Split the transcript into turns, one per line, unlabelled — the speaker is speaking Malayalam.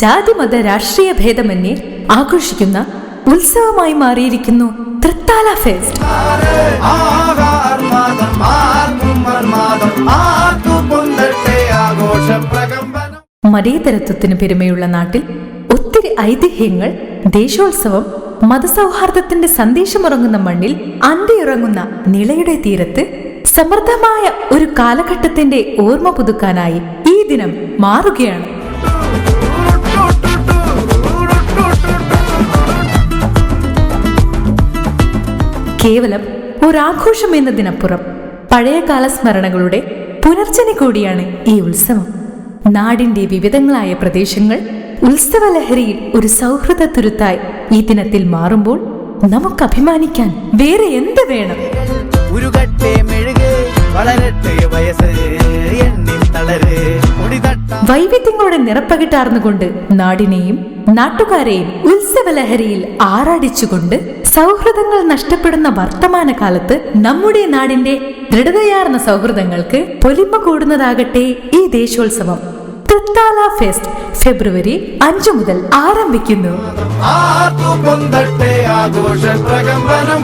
ജാതിമത രാഷ്ട്രീയ ഭേദമന്യേ ആഘോഷിക്കുന്ന ഉത്സവമായി മാറിയിരിക്കുന്നു തൃത്താല ഫെസ്റ്റ്. മതേതരത്വത്തിന് പെരുമയുള്ള നാട്ടിൽ ഒത്തിരി ഐതിഹ്യങ്ങൾ ദേശോത്സവം മതസൗഹാർദ്ദത്തിന്റെ സന്ദേശമുറങ്ങുന്ന മണ്ണിൽ അന്തിയുറങ്ങുന്ന നിളയുടെ തീരത്ത് സമൃദ്ധമായ ഒരു കാലഘട്ടത്തിന്റെ ഓർമ്മ പുതുക്കാനായി ഈ ദിനം മാറുകയാണ്. കേവലം ഒരാഘോഷം എന്നതിനപ്പുറം പഴയകാല സ്മരണകളുടെ പുനർജന കൂടിയാണ് ഈ ഉത്സവം. നാടിന്റെ വിവിധങ്ങളായ പ്രദേശങ്ങൾ ഉത്സവലഹരിയിൽ ഒരു സൗഹൃദ തുരുത്തായി ഈ ദിനത്തിൽ മാറുമ്പോൾ നമുക്ക് അഭിമാനിക്കാൻ വേറെ എന്ത് വേണം? വൈവിധ്യങ്ങളുടെ നിറപ്പകിട്ടാർന്നുകൊണ്ട് നാടിനെയും നാട്ടുകാരെയും ഉത്സവലഹരിയിൽ ആറാടിച്ചുകൊണ്ട് സൗഹൃദങ്ങൾ നഷ്ടപ്പെടുന്ന വർത്തമാനകാലത്ത് നമ്മുടെ നാടിന്റെ ദൃഢതയാർന്ന സൗഹൃദങ്ങൾക്ക് പൊലിമ കൂടുന്നതാകട്ടെ ഈ ദേശോത്സവം. തൃത്താല ഫെസ്റ്റ് ഫെബ്രുവരി അഞ്ചു മുതൽ ആരംഭിക്കുന്നു.
ആഘോഷ പ്രകമ്പനം